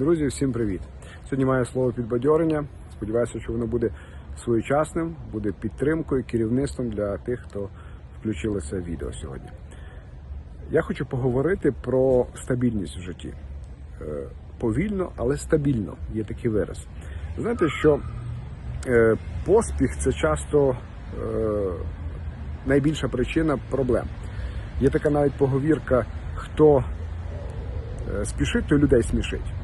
Друзі, всім привіт! Сьогодні маю слово підбадьорення. Сподіваюся, що воно буде своєчасним, буде підтримкою, керівництвом для тих, хто включилися в відео сьогодні. Я хочу поговорити про стабільність в житті. Е, Повільно, але стабільно є такий вираз. Знаєте, що е, поспіх це часто е, найбільша причина проблем. Є така навіть поговірка, хто спішить, той людей смішить.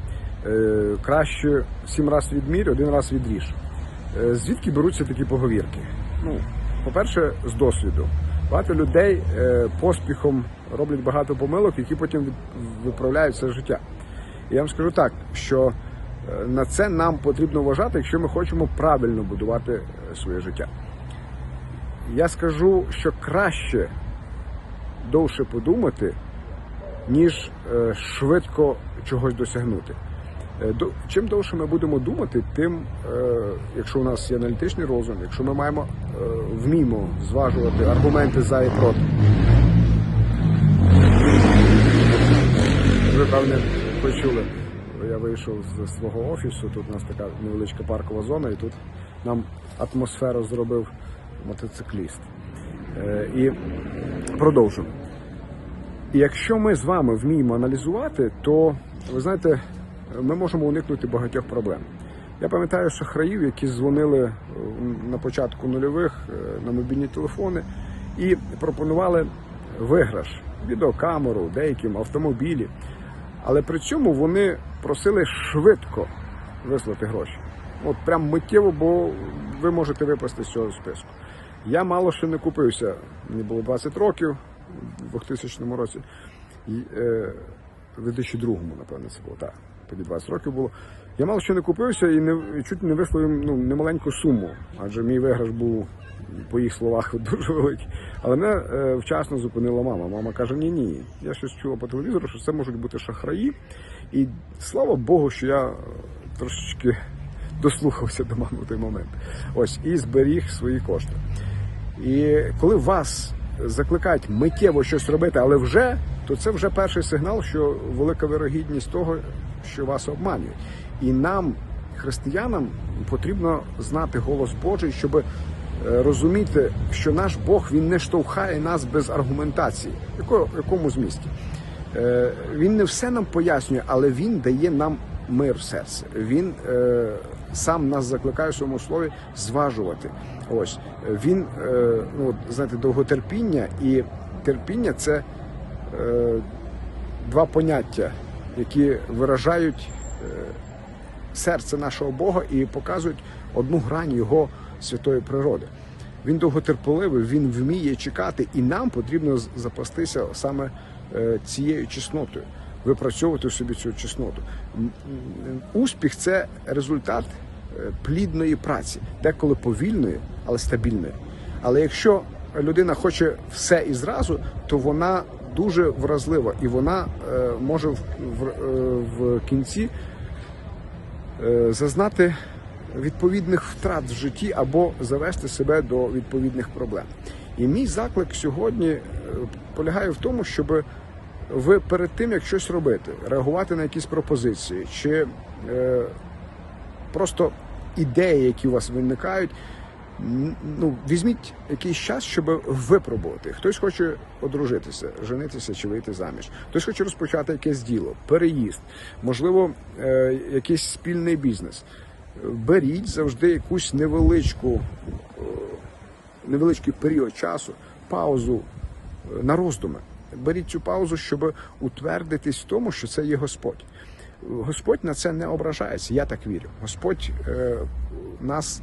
Е, Краще сім раз відмір, один раз відріж. Е, Звідки беруться такі поговірки? Ну, по-перше, з досвіду. Багато людей е, поспіхом роблять багато помилок, які потім виправляють все життя. І я вам скажу так, що на це нам потрібно вважати, якщо ми хочемо правильно будувати своє життя. Я скажу, що краще довше подумати, ніж швидко чогось досягнути. Е, Чим довше ми будемо думати, тим, е, якщо у нас є аналітичний розум, якщо ми маємо е, вміємо зважувати аргументи за і проти. Ви певне почули. Я вийшов з свого офісу. Тут у нас така невеличка паркова зона, і тут нам атмосферу зробив мотоцикліст. І продовжу. І якщо ми з вами вміємо аналізувати, то ви знаєте, ми можемо уникнути багатьох проблем. Я пам'ятаю шахраїв, які дзвонили е, на початку нульових е, на мобільні телефони і пропонували виграш, відеокамеру, деяким автомобілі. Але при цьому вони просили швидко вислати гроші. От прям миттєво, бо ви можете випасти з цього списку. Я мало ще не купився. Мені було 20 років у 2000 році. Е, в 2002-му, напевно, це було так. Тоді 20 років було. Я мало що не купився і, не, чуть не висловив ну, немаленьку суму, адже мій виграш був, по їх словах, дуже великий. Але мене е, вчасно зупинила мама. Мама каже: ні, ні. Я щось чула по телевізору, що це можуть бути шахраї. І слава Богу, що я е, трошечки дослухався до мами в той момент. Ось і зберіг свої кошти. І коли вас закликають миттєво щось робити, але вже, то це вже перший сигнал, що велика вирогідність того, що вас обманюють. І нам, християнам, потрібно знати голос Божий, щоб е, розуміти, що наш Бог він не штовхає нас без аргументації. В якому змісті? Е, Він не все нам пояснює, але він дає нам мир в серці. Він е, сам нас закликає в своєму слові зважувати. Ось він, е, ну знаєте, довготерпіння і терпіння це е, два поняття, які виражають е, серце нашого Бога і показують одну грань його святої природи. Він довготерпеливий, він вміє чекати, і нам потрібно запастися саме е, цією чеснотою, випрацьовувати в собі цю чесноту. Успіх це результат е, плідної праці, деколи повільної, але стабільної. Але якщо людина хоче все і зразу, то вона дуже вразлива і вона е, може в, в, е, в кінці е, зазнати відповідних втрат в житті або завести себе до відповідних проблем. І мій заклик сьогодні полягає в тому, щоб ви перед тим, як щось робити, реагувати на якісь пропозиції чи е, просто ідеї, які у вас виникають, ну, візьміть якийсь час, щоб випробувати. Хтось хоче одружитися, женитися чи вийти заміж. Хтось хоче розпочати якесь діло, переїзд, можливо, е, якийсь спільний бізнес. Беріть завжди якусь невеличку, е, невеличкий період часу, паузу е, на роздуми. Беріть цю паузу, щоб утвердитись в тому, що це є Господь. Господь на це не ображається. Я так вірю. Господь е, нас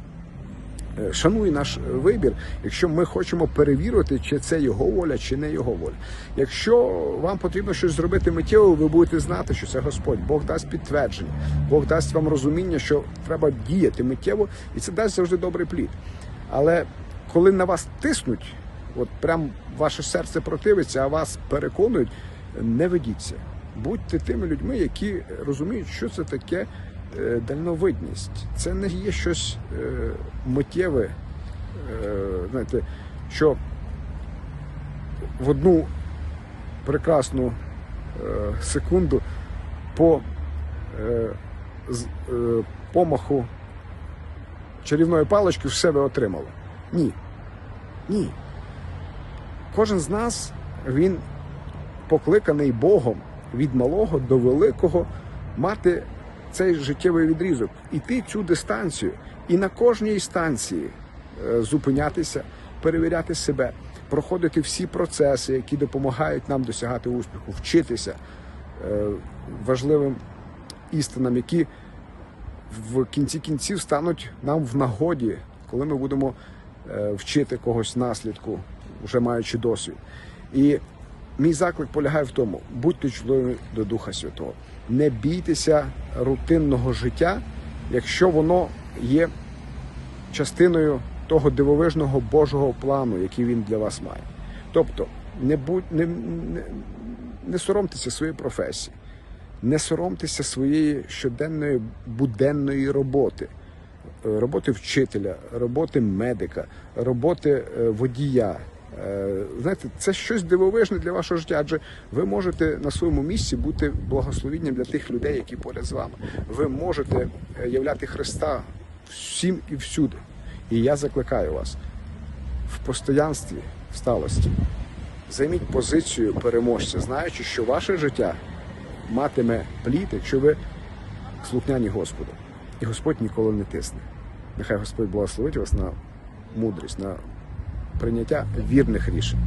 шанує наш вибір, якщо ми хочемо перевірити, чи це його воля, чи не його воля. Якщо вам потрібно щось зробити миттєво, ви будете знати, що це Господь. Бог дасть підтвердження, Бог дасть вам розуміння, що треба діяти миттєво, і це дасть завжди добрий плід. Але коли на вас тиснуть, от прям ваше серце противиться, а вас переконують, не ведіться. Будьте тими людьми, які розуміють, що це таке е, дальновидність. Це не є щось е, миттєве, е, знаєте, що в одну прекрасну е, секунду по е, е, помаху чарівної палички все ви отримали. Ні. Ні. Кожен з нас він покликаний Богом від малого до великого мати цей життєвий відрізок, іти цю дистанцію, і на кожній станції е, зупинятися, перевіряти себе, проходити всі процеси, які допомагають нам досягати успіху, вчитися е, важливим істинам, які в кінці кінців стануть нам в нагоді, коли ми будемо е, вчити когось наслідку, вже маючи досвід. І мій заклик полягає в тому: будьте чутливі до Духа Святого. Не бійтеся рутинного життя, якщо воно є частиною того дивовижного Божого плану, який він для вас має. Тобто, не, будь, не, не, не соромтеся своєї професії, не соромтеся своєї щоденної буденної роботи, Е, роботи вчителя, роботи медика, роботи е, водія. Е, Знаєте, це щось дивовижне для вашого життя, адже ви можете на своєму місці бути благословінням для тих людей, які поряд з вами. Ви можете е, являти Христа всім і всюди. І я закликаю вас в постоянстві, в сталості. Займіть позицію переможця, знаючи, що ваше життя матиме плід, якщо ви слухняні Господу. І Господь ніколи не тисне. Нехай Господь благословить вас на мудрість, на прийняття вірних рішень.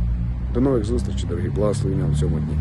До нових зустрічей, дорогі, благословення у цьому дні.